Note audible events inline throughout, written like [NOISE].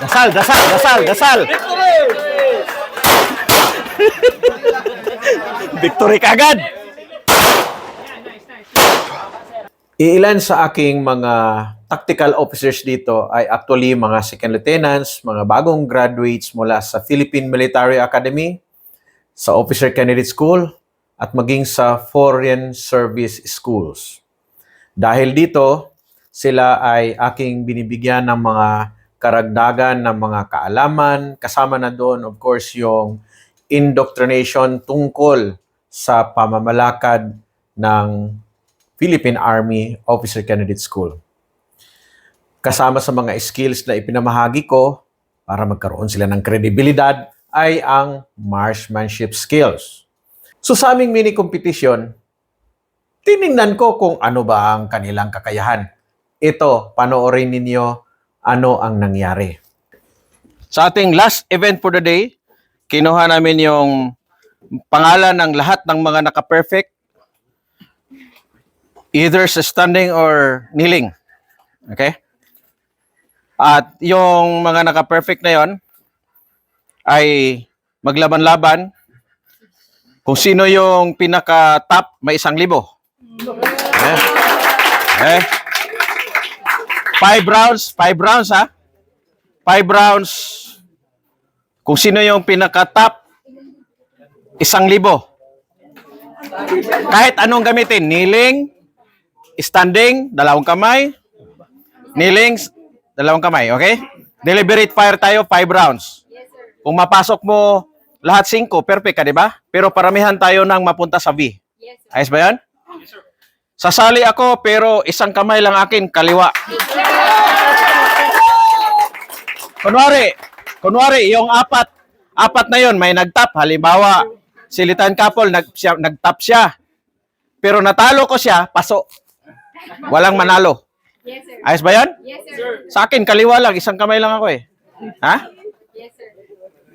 Dasal, dasal, dasal, dasal. Victory kagad. Iilan sa aking mga tactical officers dito ay actually mga second lieutenants, mga bagong graduates mula sa Philippine Military Academy, sa Officer Candidate School, at maging sa Foreign Service Schools. Dahil dito, sila ay aking binibigyan ng mga karagdagan ng mga kaalaman, kasama na doon of course yung indoctrination tungkol sa pamamalakad ng Philippine Army Officer Candidate School. Kasama sa mga skills na ipinamahagi ko para magkaroon sila ng kredibilidad ay ang marksmanship skills. So sa aming mini competition, tiningnan ko kung ano ba ang kanilang kakayahan. Ito, panoorin ninyo ano ang nangyari. Sa ating last event for the day, kinuha namin yung pangalan ng lahat ng mga naka-perfect either sa standing or kneeling. Okay? At yung mga naka-perfect na yon ay maglaban-laban kung sino yung pinaka-top may isang libo. Okay? Okay? Five rounds, five rounds ha? Five rounds. Kung sino yung pinaka-top, isang libo. Kahit anong gamitin, kneeling, standing, dalawang kamay, kneeling, dalawang kamay, okay? Deliberate fire tayo, five rounds. Kung mapasok mo lahat cinco, perfect ka, di ba? Pero paramihan tayo nang mapunta sa V. Ayos ba yan? Sasali ako, pero isang kamay lang akin, kaliwa. Kunwari, kunwari, yung apat, apat na yon may nagtap. Halimbawa, si Litan Couple, nag, siya, nagtap siya. Pero natalo ko siya, paso. Walang manalo. Yes, sir. Ayos ba yan? Yes, sir. Sa akin, kaliwa lang. Isang kamay lang ako eh. Ha? Yes, sir.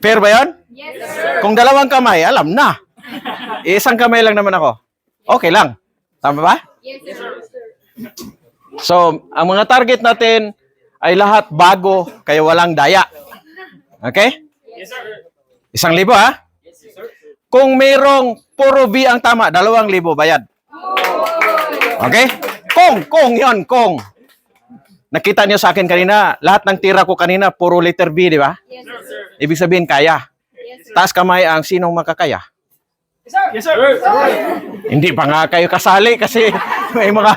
Fair ba yan? Yes, sir. Kung dalawang kamay, alam na. Isang kamay lang naman ako. Okay lang. Tama ba? Yes, sir. So, ang mga target natin ay lahat bago, kaya walang daya. Okay? Yes, sir. Isang libo ha? Kung mayroong puro V ang tama, dalawang libo bayad. Okay? Kung, kung yon, kung. Nakita niyo sa akin kanina, lahat ng tira ko kanina, puro letter B, di ba? Yes, sir. Ibig sabihin, kaya. Yes, sir. Taas kamay ang sinong makakaya. Yes, sir. Hindi pa nga kayo kasali kasi [LAUGHS] may mga...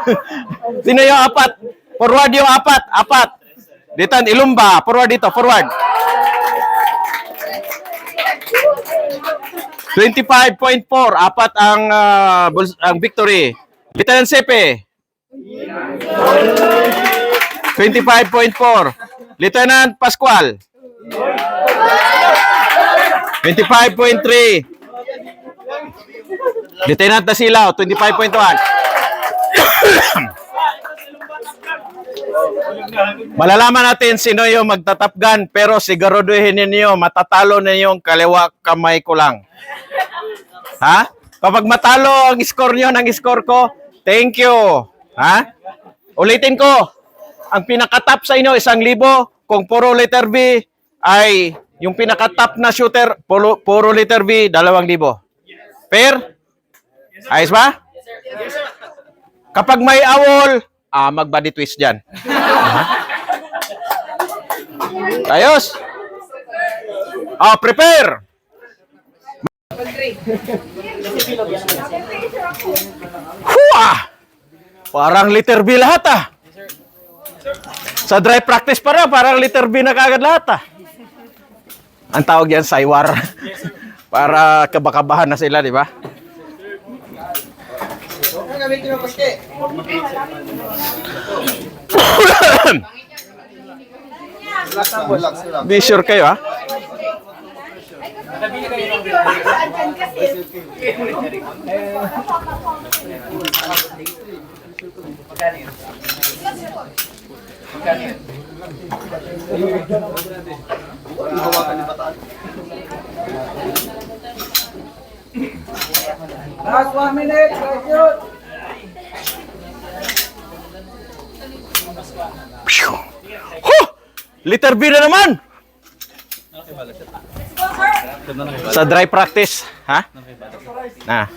[LAUGHS] Sino yung apat? Forward yung apat. Apat. Ditan, ilumba. Forward dito. Forward. 25.4. Apat ang, buls- ang victory. Lieutenant Sepe. 25.4. Lieutenant Pascual. 25.3. Lieutenant Dasilaw, 25.1. Malalaman natin sino yung magtatap gun, pero siguraduhin ninyo, matatalo ninyong kaliwa kamay ko lang. Ha? Kapag matalo ang score nyo ng score ko, thank you. Ha? Ulitin ko, ang pinakatap sa inyo, isang libo. Kung puro letter B, ay yung pinakatap na shooter, puro, puro letter B, dalawang libo. Fair? Ayos ba? Kapag may awol, ah, mag-body twist dyan. [LAUGHS] Ayos? Ah, prepare! Hua! Parang liter B lahat ah. Sa dry practice pa rin, parang liter B na kagad lahat ah. Ang tawag yan, saywar. Para kabakabahan na sila, di ba? Be sure kayo ha. Last one minute. Let's Huh! Liter B na naman! Sa dry practice, ha? Na.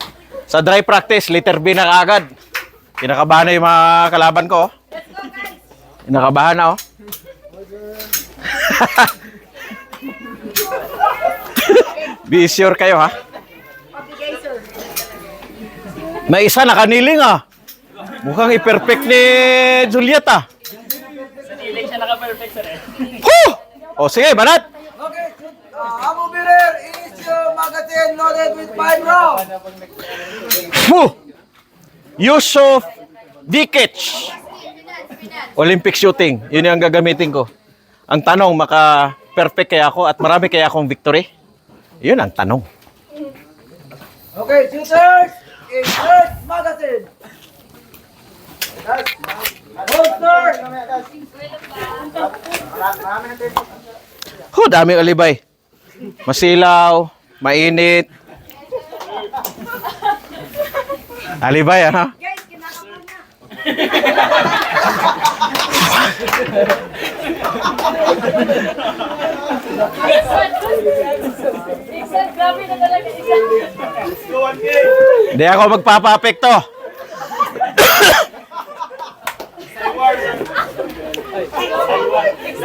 Sa dry practice, liter B na kaagad. Kinakabahan na yung mga kalaban ko. oh. Kinakabahan na, oh. [LAUGHS] Be sure kayo, ha? May isa nakaniling, ah. Mukhang i-perfect ni Juliet, ah. Siya naka-perfect, sir. eh. Huh! O, sige, banat! Okay, uh, Amu Birer is your magazine loaded with five rounds. Huh! Yusuf Dikic. Olympic shooting. Yun yung gagamitin ko. Ang tanong, maka-perfect kaya ako at marami kaya akong victory? Yun ang tanong. Okay, shooters, insert magazine. Holster. Huh, daming alibay. Masilaw, mainit. Alibay, ano? Iksan, grabe na. Hindi ako magpapapekto.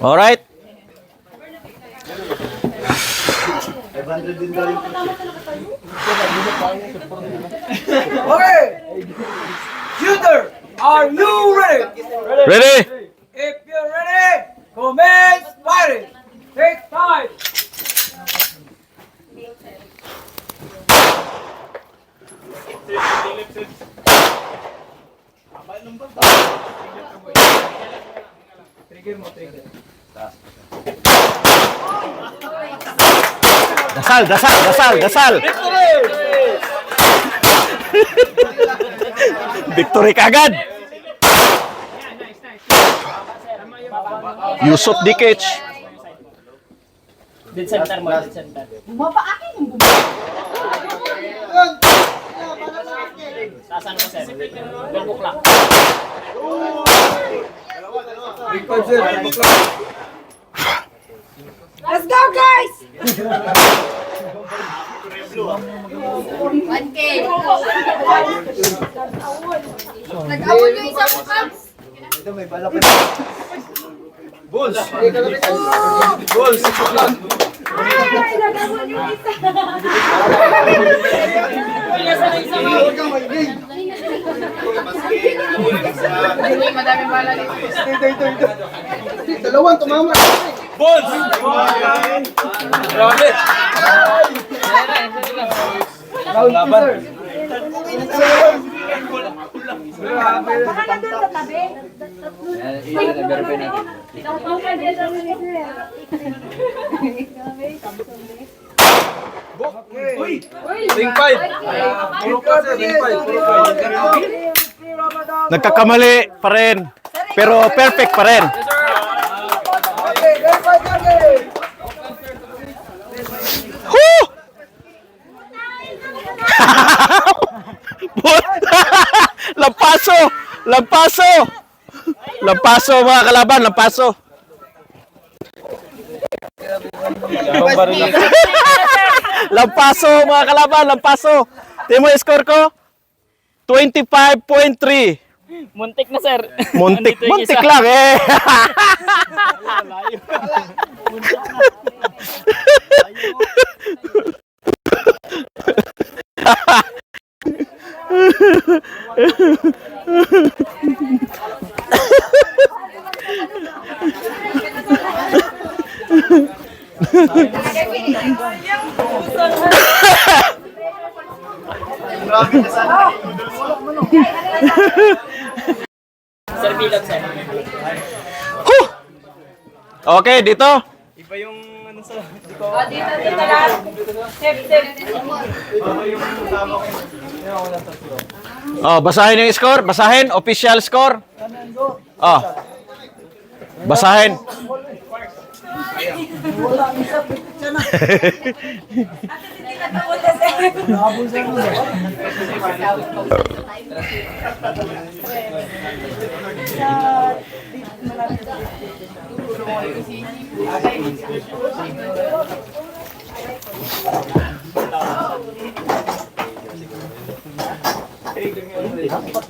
Alright. Okay. Shooter, are you ready? Ready? If you're ready, commence firing. Take time. Dasal, dasal, dasal, dasal. Victory kagad. Yusuf Dikic. Dead center mo, dead center. Tasan ko, sir. Bulbok lang. Let's go, guys! 1K. Nag-awol yung isang Cubs. Ay, nag-awol yung isa. Ay, madaming bala dito. Baka nandun sa tabi. Ring 5. Nagkakamali pa rin. Pero perfect pa rin. Okay, ring five target. Woo! lampaso! Lampaso! Lampaso mga kalaban, lampaso. lampaso [LAUGHS] mga kalaban, lampaso. Timo score ko 25.3. Muntik na sir. Muntik, muntik lang eh. [LAUGHS] Okay, dito. Iba yung ano sa... Ah, dito, dito lang. Step, step. Iba yung. Oh, basahin yung score. Basahin. Official score. Oh. Basahin. Hindi nakapunta sir.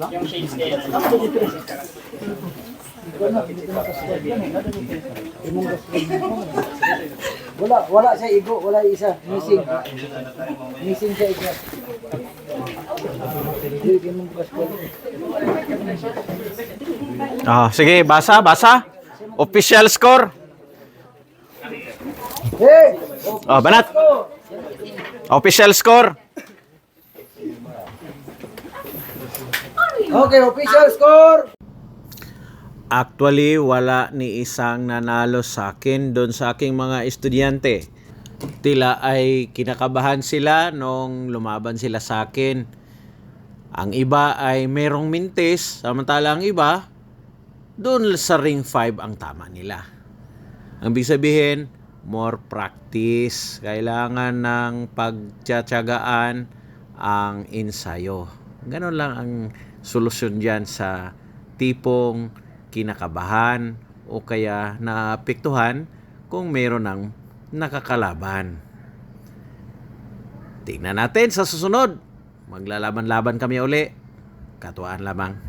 Yung shades kayo. Wala, wala siya igo, wala isa. Missing. Missing siya isa. Ah, sige, basa, basa. Official score. Hey! Oh, banat. Official score. Okay, official score! Actually, wala ni isang nanalo sa akin doon sa aking mga estudyante. Tila ay kinakabahan sila nung lumaban sila sa akin. Ang iba ay merong mintis, samantala ang iba, doon sa ring 5 ang tama nila. Ang ibig sabihin, more practice. Kailangan ng pagtsatsagaan ang ensayo. Ganon lang ang solusyon dyan sa tipong kinakabahan o kaya naapektuhan kung meron ng nakakalaban. Tingnan natin sa susunod. Maglalaban-laban kami uli. Katuwaan lamang.